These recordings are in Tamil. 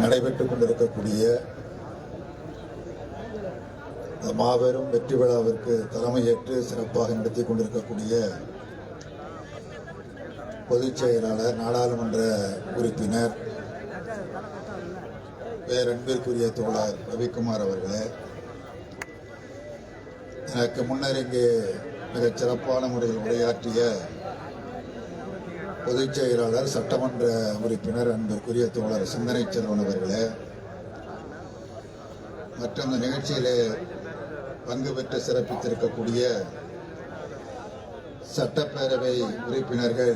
நடைபெற்றுக் கொண்டிருக்கக்கூடிய மாபெரும் வெற்றி விழாவிற்கு தலைமையேற்று சிறப்பாக நடத்தி கொண்டிருக்கக்கூடிய பொதுச் செயலாளர் நாடாளுமன்ற உறுப்பினர் பேரன்பிற்குரிய தோழர் ரவிக்குமார் அவர்களே. எனக்கு முன்னர் இங்கே மிகச் சிறப்பான முறையில் உரையாற்றிய பொதுச் செயலாளர் சட்டமன்ற உறுப்பினர் அன்பிற்குரிய தோழர் சிந்தனை செல்வன் அவர்களே மற்றும் இந்த நிகழ்ச்சியிலே பங்கு பெற்று சிறப்பித்திருக்கக்கூடிய சட்டப்பேரவை உறுப்பினர்கள்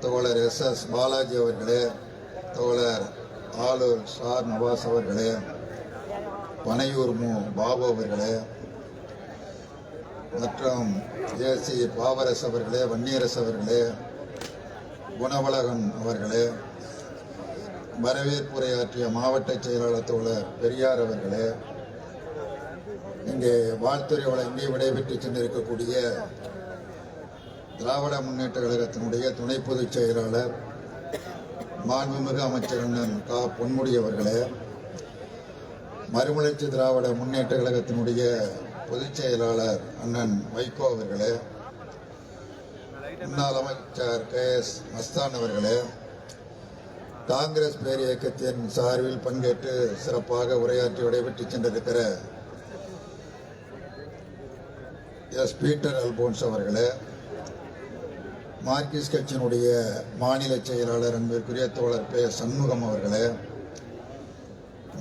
தோழர் எஸ். எஸ். பாலாஜி அவர்களே தோழர் ஆலூர் ஷார் நவாஸ் அவர்களே பனையூர் மு. பாபு அவர்களே மற்றும் ஏசி பாவரஸ் அவர்களே வன்னியரசு அவர்களே குணவலகன் அவர்களே வரவேற்புரையாற்றிய மாவட்ட செயலாளர் தோழர் பெரியார் அவர்களே இங்கே வாழ்த்துறை வழங்கி விடைபெற்று சென்றிருக்கக்கூடிய திராவிட முன்னேற்ற கழகத்தினுடைய துணை பொதுச் செயலாளர் மாண்புமிகு அமைச்சர் அண்ணன் கா. பொன்முடி அவர்களே மறுமலர்ச்சி திராவிட முன்னேற்ற கழகத்தினுடைய பொதுச் செயலாளர் அண்ணன் வைகோ அவர்களே முன்னாள் அமைச்சர் கே எஸ் மஸ்தான் அவர்களே காங்கிரஸ் பேர் இயக்கத்தின் சார்பில் பங்கேற்று சிறப்பாக உரையாற்றி விடைபெற்று சென்றிருக்கிற எஸ் பீட்டர் அல்போன்ஸ் அவர்களே மார்க்சிஸ்ட் கட்சியினுடைய மாநில செயலாளர் அன்பிற்குரிய தோழர் பே சண்முகம் அவர்களே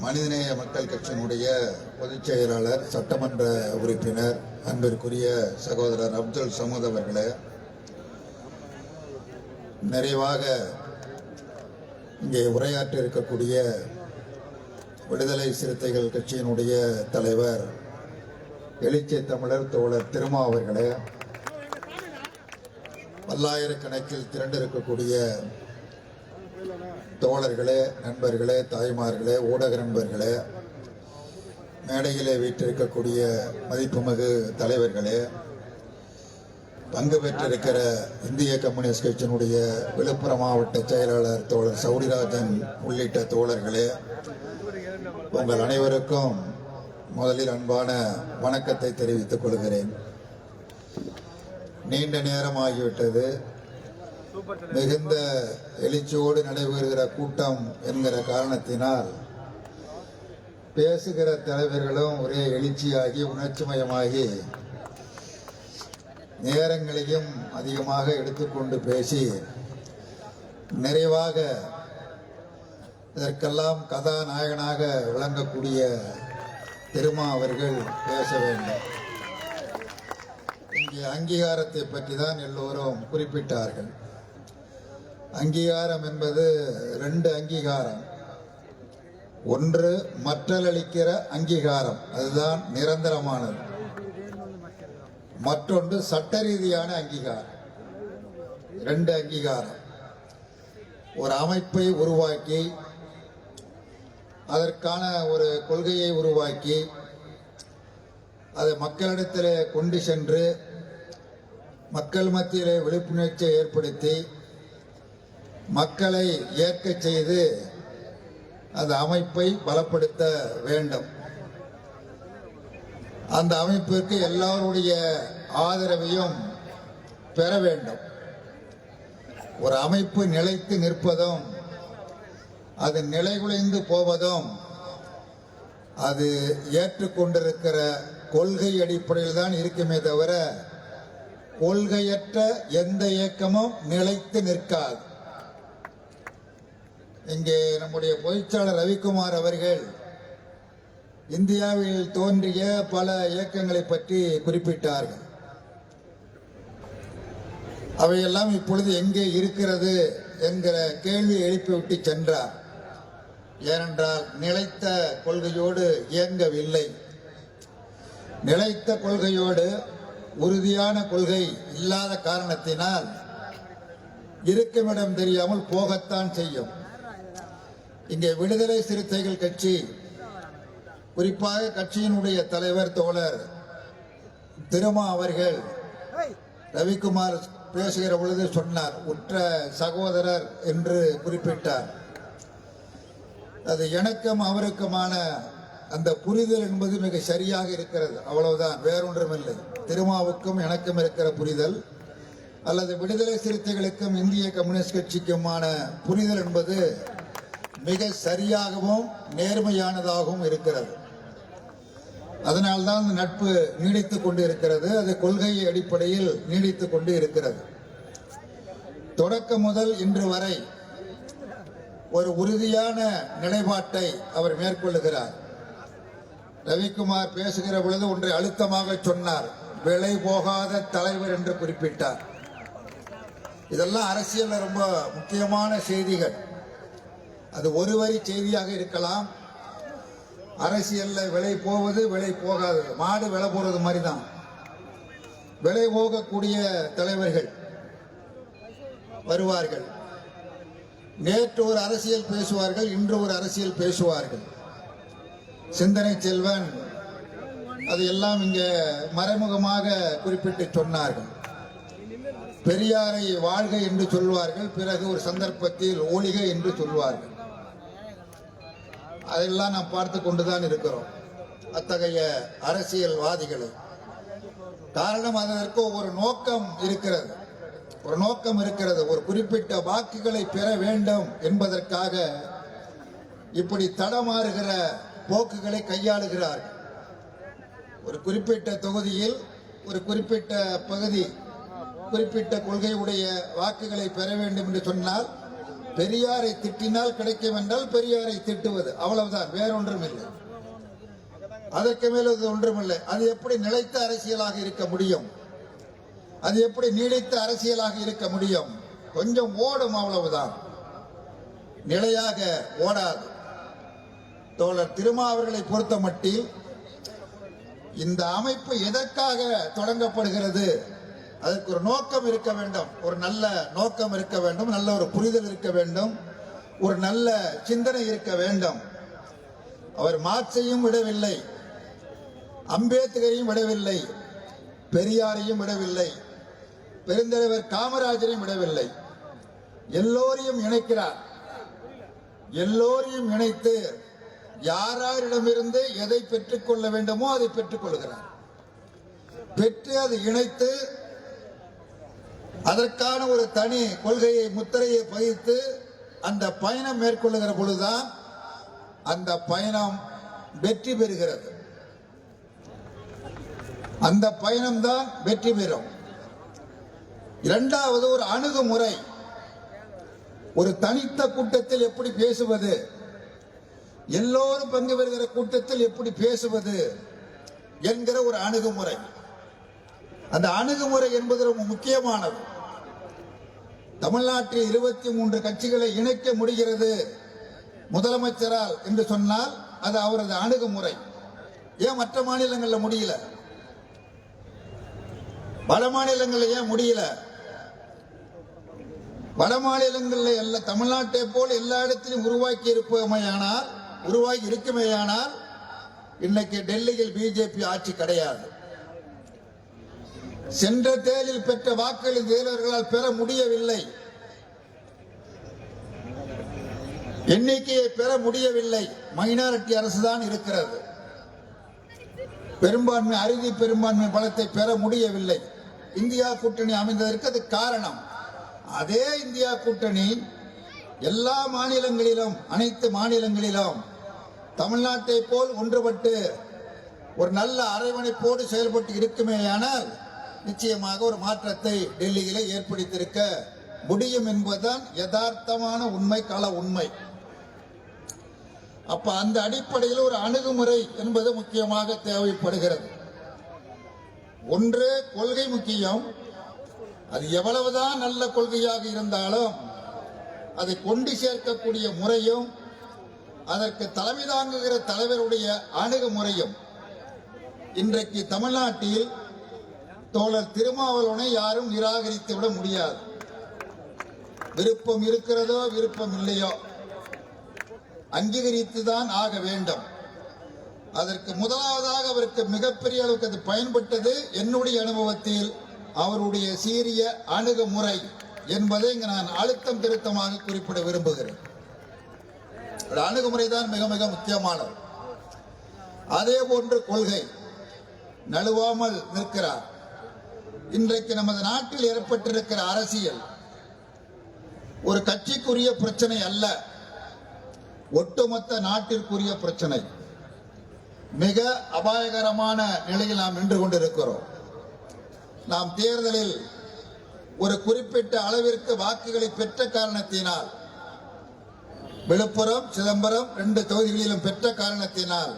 மனிதநேய மக்கள் கட்சியினுடைய பொதுச் செயலாளர் சட்டமன்ற உறுப்பினர் அன்பிற்குரிய சகோதரர் அப்துல் சமூத் அவர்களே நிறைவாக இங்கே உரையாற்ற இருக்கக்கூடிய விடுதலை சிறுத்தைகள் கட்சியினுடைய தலைவர் எழுச்சி தமிழர் தோழர் திருமா அவர்களே பல்லாயிரக்கணக்கில் திரண்டிருக்கக்கூடிய தோழர்களே நண்பர்களே தாய்மார்களே ஊடக நண்பர்களே மேடையிலே வீற்றிருக்கக்கூடிய மதிப்புமிகு தலைவர்களே பங்கு பெற்றிருக்கிற இந்திய கம்யூனிஸ்ட் கட்சியினுடைய விழுப்புரம் மாவட்ட செயலாளர் தோழர் சௌரிராஜன் உள்ளிட்ட தோழர்களே உங்கள் அனைவருக்கும் முதலில் அன்பான வணக்கத்தை தெரிவித்துக் கொள்கிறேன். நீண்ட நேரம் ஆகிவிட்டது. மிகுந்த எழுச்சியோடு நடைபெறுகிற கூட்டம் என்கிற காரணத்தினால் பேசுகிற தலைவர்களும் ஒரே எழுச்சியாகி உணர்ச்சிமயமாகி நேரங்களையும் அதிகமாக எடுத்துக்கொண்டு பேசி நிறைவாக இதற்கெல்லாம் கதாநாயகனாக விளங்கக்கூடிய திருமா அவர்கள் பேச வேண்டும். இங்கே அங்கீகாரத்தை பற்றி தான் எல்லோரும் குறிப்பிட்டார்கள். அங்கீகாரம் என்பது ரெண்டு அங்கீகாரம். ஒன்று மற்றலளிக்கிற அங்கீகாரம். அதுதான் நிரந்தரமானது. மற்றொன்று சட்ட ரீதியான அங்கீகாரம். ரெண்டு அங்கீகாரம். ஒரு அமைப்பை உருவாக்கி அதற்கான ஒரு கொள்கையை உருவாக்கி அதை மக்களிடத்தில் கொண்டு சென்று மக்கள் மத்தியிலே விழிப்புணர்ச்சியை ஏற்படுத்தி மக்களை ஏற்கச் செய்து அந்த அமைப்பை பலப்படுத்த வேண்டும். அந்த அமைப்பிற்கு எல்லாருடைய ஆதரவையும் பெற வேண்டும். ஒரு அமைப்பு நிலைத்து நிற்பதும் அது நிலைகுலைந்து போவதும் அது ஏற்றுக்கொண்டிருக்கிற கொள்கை அடிப்படையில் தான் இருக்குமே தவிர கொள்கையற்ற எந்த இயக்கமும் நிலைத்து நிற்காது. இங்கே நம்முடைய பொதுச்சாளர் ரவிக்குமார் அவர்கள் இந்தியாவில் தோன்றிய பல இயக்கங்களை பற்றி குறிப்பிட்டார்கள். அவையெல்லாம் இப்பொழுது எங்கே இருக்கிறது என்கிற கேள்வியை எழுப்பிவிட்டு சென்றார். ஏனென்றால் நிலைத்த கொள்கையோடு இயங்கவில்லை. நிலைத்த கொள்கையோடு உறுதியான கொள்கை இல்லாத காரணத்தினால் இருக்குமிடம் தெரியாமல் போகத்தான் செய்யும். இங்கே விடுதலை சிறுத்தைகள் கட்சி குறிப்பாக கட்சியினுடைய தலைவர் தோழர் திருமா அவர்கள் ரவிக்குமார் பேசுகிற பொழுது சொன்னார் உற்ற சகோதரர் என்று குறிப்பிட்டார். அது எனக்கும் அவருக்குமான அந்த புரிதல் என்பது மிக சரியாக இருக்கிறது. அவ்வளவுதான் வேறொன்றுமில்லை. திருமாவுக்கும் எனக்கும் இருக்கிற புரிதல். அல்லது விடுதலை சிறுத்தைகளுக்கும் இந்திய கம்யூனிஸ்ட் கட்சிக்குமான புரிதல் என்பது மிக சரியாகவும் நேர்மையானதாகவும் இருக்கிறது. அதனால்தான் அந்த நட்பு நீடித்துக் கொண்டு இருக்கிறது அது கொள்கை அடிப்படையில் நீடித்துக் கொண்டு இருக்கிறது. தொடக்கம் முதல் இன்று வரை ஒரு உறுதியான நிலைப்பாட்டை அவர் மேற்கொள்ளுகிறார் ரவிக்குமார் பேசுகிற பொழுது ஒன்றை அழுத்தமாக சொன்னார். விலை போகாத தலைவர் என்று குறிப்பிட்டார். இதெல்லாம் அரசியல் ரொம்ப முக்கியமான செய்திகள். அது ஒரு வரி செய்தியாக இருக்கலாம். அரசியல்ல விலை போவது விலை போகாதது மாடு விலை போறது மாதிரி தான் விலை போகக்கூடிய தலைவர்கள் வருவார்கள். நேற்று ஒரு அரசியல் பேசுவார்கள் இன்று ஒரு அரசியல் பேசுவார்கள். சிந்தனை செல்வன் அது எல்லாம் இங்கே மறைமுகமாக குறிப்பிட்டு சொன்னார்கள். பெரியாரை வாழ்க என்று சொல்வார்கள் பிறகு ஒரு சந்தர்ப்பத்தில் ஒழிக என்று சொல்வார்கள். அதெல்லாம் நாம் பார்த்து கொண்டுதான் இருக்கிறோம். அத்தகைய அரசியல்வாதிகளை. காரணம் அதற்கு ஒரு நோக்கம் இருக்கிறது. ஒரு நோக்கம் இருக்கிறது. ஒரு குறிப்பிட்ட வாக்குகளை பெற வேண்டும் என்பதற்காக இப்படி தடமாறுகிற போக்குகளை கையாளுகிறார்கள். ஒரு குறிப்பிட்ட தொகுதியில் ஒரு குறிப்பிட்ட பகுதி குறிப்பிட்ட கொள்கையுடைய வாக்குகளை பெற வேண்டும் என்று சொன்னால் பெரியாரை திட்டினால் கிடைக்கும் என்றால் பெரியாரை திட்டுவது. அவ்வளவுதான் வேறொன்றும் இல்லை அதற்கு மேல் அது ஒன்றுமில்லை. அது எப்படி நிலைத்த அரசியலாக இருக்க முடியும்? அது எப்படி நீடித்த அரசியலாக இருக்க முடியும்? கொஞ்சம் ஓடும் அவ்வளவுதான். நிலையாக ஓடாது. தோழர் திருமா அவர்களை பொறுத்த மட்டில் இந்த அமைப்பு எதற்காக தொடங்கப்படுகிறது? அதுக்கு ஒரு நோக்கம் இருக்க வேண்டும். ஒரு நல்ல நோக்கம் இருக்க வேண்டும். நல்ல ஒரு புரிதல் இருக்க வேண்டும். ஒரு நல்ல சிந்தனை இருக்க வேண்டும். அவர் மார்க்சையும் விடவில்லை. அம்பேத்கரையும் விடவில்லை. பெரியாரையும் விடவில்லை. பெருந்தலைவர் காமராஜரையும் விடவில்லை. எல்லோரையும் இணைக்கிறார். எல்லோரையும் இணைத்து யாராரிடமிருந்து எதை பெற்றுக்கொள்ள வேண்டுமோ அதை பெற்றுக் கொள்கிறார் பெற்று அதை இணைத்து அதற்கான ஒரு தனி கொள்கையை முத்திரையை பதித்து அந்த பயணம் மேற்கொள்ளுகிற பொழுதுதான் அந்த பயணம் வெற்றி பெறுகிறது. அந்த பயணம்தான் வெற்றி பெறும். இரண்டாவது ஒரு அணுகுமுறை. ஒரு தனித்த கூட்டத்தில் எப்படி பேசுவது? எல்லோரும் பங்கு பெறுகிற கூட்டத்தில் எப்படி பேசுவது என்கிற ஒரு அணுகுமுறை. அந்த அணுகுமுறை என்பது ரொம்ப முக்கியமானது. தமிழ்நாட்டில் இருபத்தி மூன்று கட்சிகளை இணைக்க முடிகிறது. முதலமைச்சரால் என்று சொன்னால் அது அவரது அணுகுமுறை. ஏன் மற்ற மாநிலங்களில் முடியல? வட மாநிலங்களில் ஏன் முடியல? வட மாநிலங்களில் எல்லா தமிழ்நாட்டை போல் எல்லா இடத்திலும் உருவாக்கி இருப்பமையானால் உருவாகி இருக்குமேயானால் இன்னைக்கு டெல்லியில் பிஜேபி ஆட்சி கிடையாது. சென்ற தேர்தலில் பெற்ற வாக்குகளை தேர்தல்களால் பெற முடியவில்லை. எண்ணிக்கையை பெற முடியவில்லை. மைனாரிட்டி அரசுதான் இருக்கிறது. பெரும்பான்மை அறுதி பெரும்பான்மை பலத்தை பெற முடியவில்லை. இந்தியா கூட்டணி அமைந்ததற்கு அது காரணம். அதே இந்தியா கூட்டணி எல்லா மாநிலங்களிலும் அனைத்து மாநிலங்களிலும் தமிழ்நாட்டை போல் ஒன்றுபட்டு ஒரு நல்ல அரவணைப்போடு செயல்பட்டு இருக்குமேயானால் நிச்சயமாக ஒரு மாற்றத்தை டெல்லியில ஏற்படுத்தியிருக்க முடியும் என்பதுதான் யதார்த்தமான உண்மை கள உண்மை. அப்ப அந்த அடிப்படையில் ஒரு அணுகுமுறை என்பது முக்கியமாக தேவைப்படுகிறது. ஒன்று கொள்கை முக்கியம். அது எவ்வளவுதான் நல்ல கொள்கையாக இருந்தாலும் அதை கொண்டு சேர்க்கக்கூடிய முறையும் அதற்கு தலைமை தாங்குகிற தலைவருடைய அணுகுமுறையும் இன்றைக்கு தமிழ்நாட்டில் தோழர் திருமாவளவனை யாரும் நிராகரித்து விட முடியாது. விருப்பம் இருக்கிறதோ விருப்பம் இல்லையோ அங்கீகரித்துதான் ஆக வேண்டும். அதற்கு முதலாவதாக அவருக்கு மிகப்பெரிய அளவுக்கு அது பயன்பட்டது என்னுடைய அனுபவத்தில் அவருடைய சீரிய அணுகுமுறை என்பதை இங்கு நான் அழுத்தம் திருத்தமாக குறிப்பிட விரும்புகிறேன். அணுகுமுறை தான் மிக மிக முக்கியமானது. அதே போன்று கொள்கை நழுவாமல் நிற்கிறார். இன்றைக்கு நமது நாட்டில் ஏற்பட்டிருக்கிற அரசியல் ஒரு கட்சிக்குரிய பிரச்சனை அல்ல. ஒட்டுமொத்த நாட்டிற்குரிய பிரச்சனை. மிக அபாயகரமான நிலையில் நாம் நின்று கொண்டிருக்கிறோம். நாம் தேர்தலில் ஒரு குறிப்பிட்ட அளவிற்கு வாக்குகளை பெற்ற காரணத்தினால் விழுப்புரம் சிதம்பரம் ரெண்டு தொகுதிகளிலும் பெற்ற காரணத்தினால்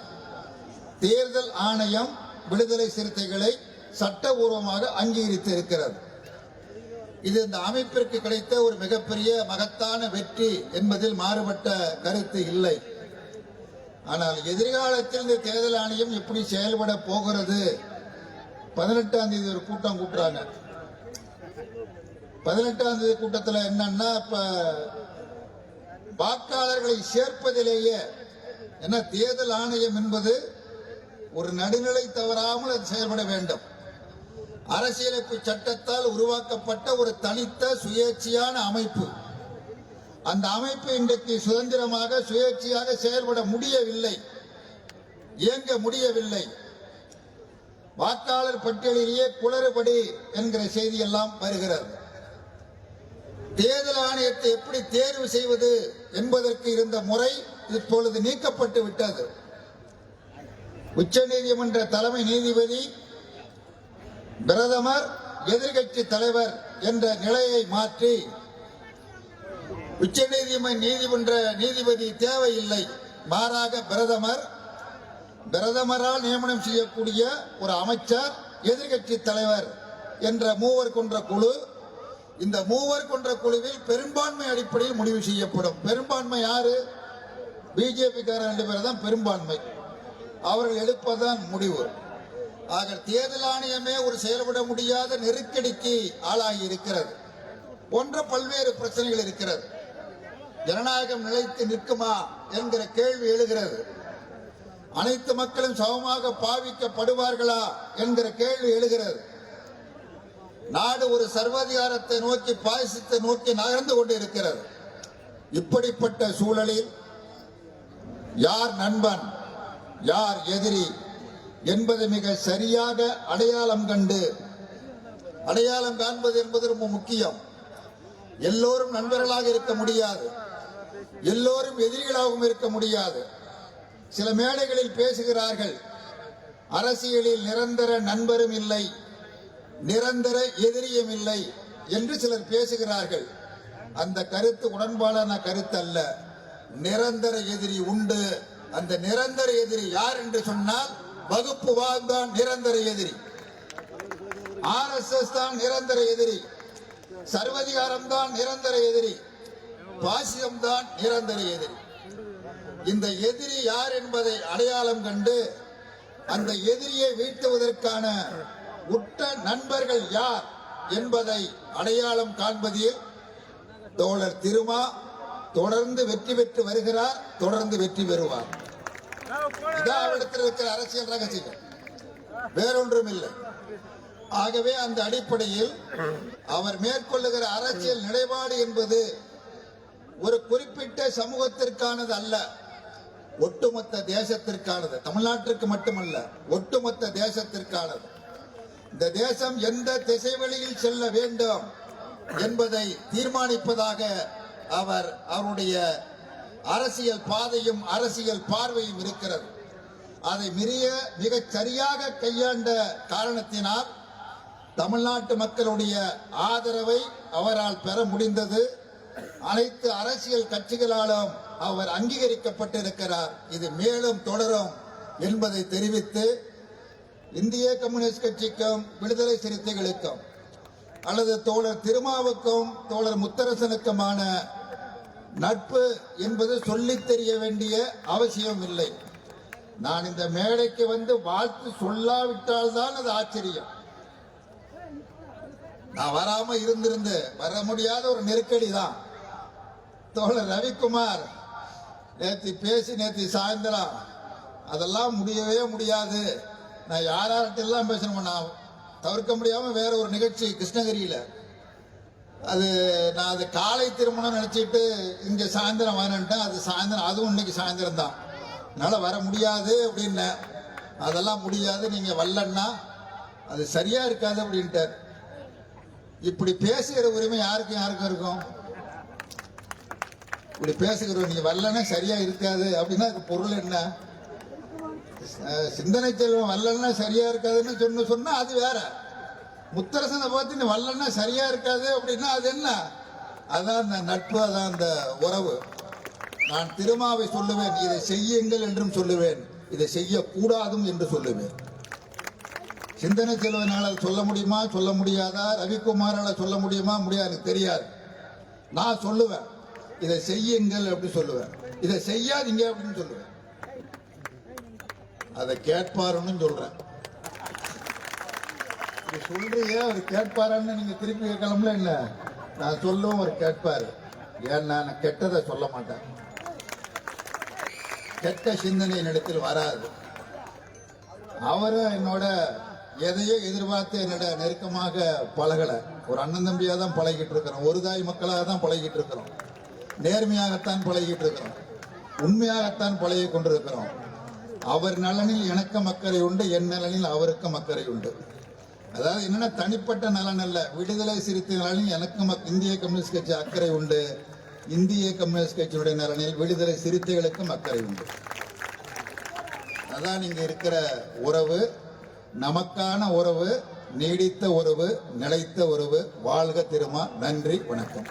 தேர்தல் ஆணையம் விடுதலை சிறுத்தைகளை சட்டபூர்வமாக அங்கீகரித்து இருக்கிறது இது இந்த அமைப்பிற்கு கிடைத்த ஒரு மிகப்பெரிய மகத்தான வெற்றி என்பதில் மாறுபட்ட கருத்து இல்லை. ஆனால் எதிர்காலத்தில் இந்த தேர்தல் ஆணையம் எப்படி செயல்பட போகிறது? பதினெட்டாம் தேதி ஒரு கூட்டம் கூட்டுறாங்க. பதினெட்டாம் தேதி கூட்டத்தில் என்னன்னா இப்ப வாக்காளர்களை சேர்ப்பதிலேயே என்ன தேர்தல் ஆணையம் என்பது ஒரு நடுநிலை தவறாமல் அது செயல்பட வேண்டும். அரசியலமைப்பு சட்டத்தால் உருவாக்கப்பட்ட ஒரு தனித்த சுயேட்சையான அமைப்பு. அந்த அமைப்பு இன்றைக்கு சுதந்திரமாக சுயேட்சையாக செயல்பட முடியவில்லை. இயங்க முடியவில்லை. வாக்காளர் பட்டியலிலேயே குளறுபடி என்கிற செய்தி எல்லாம் வருகிறது. தேர்தல் ஆணையத்தை எப்படி தேர்வு செய்வது என்பதற்கு இருந்த முறை இப்பொழுது நீக்கப்பட்டு விட்டது. உச்சநீதிமன்ற தலைமை நீதிபதி பிரதமர் எதிர்கட்சி தலைவர் என்ற நிலையை மாற்றி உச்சநீதிமன்ற நீதிமன்ற நீதிபதி தேவையில்லை. மாறாக பிரதமர் பிரதமரால் நியமனம் செய்யக்கூடிய ஒரு அமைச்சர் எதிர்கட்சி தலைவர் என்ற மூவர் கொன்ற குழு இந்த மூவர் கொன்ற குழுவில் பெரும்பான்மை அடிப்படையில் முடிவு செய்யப்படும். பெரும்பான்மை யாரு? பிஜேபி ரெண்டு பேர் தான் பெரும்பான்மை. அவர்கள் எடுப்பதுதான் முடிவு. ஆக தேர்தல் ஆணையமே ஒரு செயல்பட முடியாத நெருக்கடிக்கு ஆளாகி இருக்கிறது போன்ற பல்வேறு பிரச்சனைகள் இருக்கிறது. ஜனநாயகம் நிலைத்து நிற்குமா என்கிற கேள்வி எழுகிறது. அனைத்து மக்களும் சமமாக பாவிக்கப்படுவார்களா என்கிற கேள்வி எழுகிறது. நாடு ஒரு சர்வாதிகாரத்தை நோக்கி பாயசத்தை நோக்கி நகர்ந்து கொண்டிருக்கிறது. இப்படிப்பட்ட சூழலில் யார் நண்பன் யார் எதிரி என்பதை மிக சரியாக அடையாளம் கண்டு அடையாளம் காண்பது என்பது ரொம்ப முக்கியம். எல்லோரும் நண்பர்களாக இருக்க முடியாது. எல்லோரும் எதிரிகளாகவும் இருக்க முடியாது. சில மேடைகளில் பேசுகிறார்கள் அரசியலில் நிரந்தர நண்பரும் இல்லை நிரந்தர எதிரியும் இல்லை என்று சிலர் பேசுகிறார்கள். அந்த கருத்து உடன்பாடான கருத்து அல்ல நிரந்தர எதிரி உண்டு. அந்த நிரந்தர எதிரி யார் என்று சொன்னால் வகுப்பு தான் நிரந்தர எதிரி. ஆர்எஸ்எஸ் தான் நிரந்தர எதிரி. சர்வதிகாரம் தான் நிரந்தர எதிரி. பாசியம் தான் நிரந்தர எதிரி. இந்த எதிரி யார் என்பதை அடையாளம் கண்டு அந்த எதிரியை வீழ்த்துவதற்கான உற்ற நண்பர்கள் யார் என்பதை அடையாளம் காண்பதில் தோழர் திருமா தொடர்ந்து வெற்றி பெற்று வருகிறார் தொடர்ந்து வெற்றி பெறுவார். இதான் அவரிடத்தில் இருக்கிற அரசியல் ரகசியம் வேறொன்றும் இல்லை ஆகவே அந்த அடிப்படையில் அவர் மேற்கொள்ளுகிற அரசியல் நிலைப்பாடு என்பது ஒரு குறிப்பிட்ட சமூகத்திற்கானது அல்ல. ஒட்டுமொத்த தேசத்திற்கானது. தமிழ்நாட்டிற்கு மட்டுமல்ல ஒட்டுமொத்த தேசத்திற்கானது. இந்த தேசம் எந்த திசை வழியில் செல்ல வேண்டும் என்பதை தீர்மானிப்பதாக அவர் அவருடைய அரசியல் பாதையும் அரசியல் பார்வையும் இருக்கிறது. அதை மிரிய மிகச் சரியாக கையாண்ட காரணத்தினால் தமிழ்நாட்டு மக்களுடைய ஆதரவை அவரால் பெற முடிந்தது. அனைத்து அரசியல் கட்சிகளாலும் அவர் அங்கீகரிக்கப்பட்டிருக்கிறார். இது மேலும் தொடரும் என்பதை தெரிவித்து இந்திய கம்யூனிஸ்ட் கட்சிக்கும் விடுதலை சிறுத்தைகளுக்கும் அல்லது தோழர் திருமாவுக்கும் தோழர் முத்தரசனுக்குமான நட்பு என்பது சொல்லித் தெரிய வேண்டிய அவசியம் இல்லை நான் இந்த மேடைக்கு வந்து வாழ்த்து சொல்லாவிட்டால் தான் அது ஆச்சரியம். நான் வராம இருந்திருந்து வர முடியாத ஒரு நெருக்கடி தான் தோழர் ரவிக்குமார் நேத்தி பேசி நேத்தி சாயந்தரம் அதெல்லாம் முடியவே முடியாது. நான் யார் யார்கிட்ட பேசணுமோ நான் தவிர்க்க முடியாம வேற ஒரு நிகழ்ச்சி கிருஷ்ணகிரியில. அது நான் அது காலை திருமணம் நினச்சிட்டு இங்கே சாயந்தரம் வரேன்ட்டேன். அது சாயந்தரம் அதுவும் இன்னைக்கு சாயந்தரம் தான் என்னால் வர முடியாது அப்படின்னேன். அதெல்லாம் முடியாது நீங்கள் வரலன்னா அது சரியாக இருக்காது அப்படின்ட்டார். இப்படி பேசுகிற உரிமை யாருக்கும் யாருக்கும் இருக்கும்? இப்படி பேசுகிறோம் நீங்கள் வரலன்னா சரியாக இருக்காது. அப்படின்னா அதுக்கு பொருள் என்ன? சிந்தனை செல்வம் வரலன்னா சரியாக இருக்காதுன்னு சொன்ன சொன்னால் அது வேற. முத்தரசனை பார்த்து நீ வரலன்னா சரியா இருக்காது அப்படின்னா அது என்ன? அதான் அந்த நட்பு அதான் அந்த உறவு. நான் திருமாவை சொல்லுவேன் இதை செய்யுங்கள் என்றும் சொல்லுவேன். இதை செய்யக்கூடாதும் என்று சொல்லுவேன். சிந்தனை செல்வனால சொல்ல முடியுமா? சொல்ல முடியாதா? ரவிக்குமாரால சொல்ல முடியுமா? முடியாது எனக்கு தெரியாது. நான் சொல்லுவேன் இதை செய்யுங்கள் அப்படி சொல்லுவேன். இதை செய்யாதீங்க அப்படின்னு சொல்லுவேன். அதை கேட்பாருன்னு சொல்றேன். சொல்றீங்க அவர் கேட்பாரான்னு நீங்க திருப்பி கேட்கலாம்ல இல்ல நான் சொல்லவும் அவர் கேட்பாரு. ஏன்னா நான் கெட்டதை சொல்ல மாட்டேன். கெட்ட சிந்தனை என்னிடத்தில் வராது. அவரும் என்னோட எதையோ எதிர்பார்த்து என்னோட நெருக்கமாக பழகலை. ஒரு அண்ணன் தம்பியாக தான் பழகிட்டு இருக்கிறோம். ஒரு தாய் மக்களாக தான் பழகிட்டு இருக்கிறோம். நேர்மையாகத்தான் பழகிட்டு இருக்கிறோம். உண்மையாகத்தான் பழகி கொண்டிருக்கிறோம். அவர் நலனில் எனக்கு அக்கறை உண்டு என் நலனில் அவருக்கும் அக்கறை உண்டு. அதாவது என்னன்னா தனிப்பட்ட நலன் அல்ல. விடுதலை சிறுத்தைகளாலும் எனக்கும் இந்திய கம்யூனிஸ்ட் கட்சி அக்கறை உண்டு. இந்திய கம்யூனிஸ்ட் கட்சியுடைய நலனில் விடுதலை சிறுத்தைகளுக்கும் அக்கறை உண்டு. அதான் இங்க இருக்கிற உறவு நமக்கான உறவு நீடித்த உறவு நிலைத்த உறவு. வாழ்க திருமா நன்றி வணக்கம்.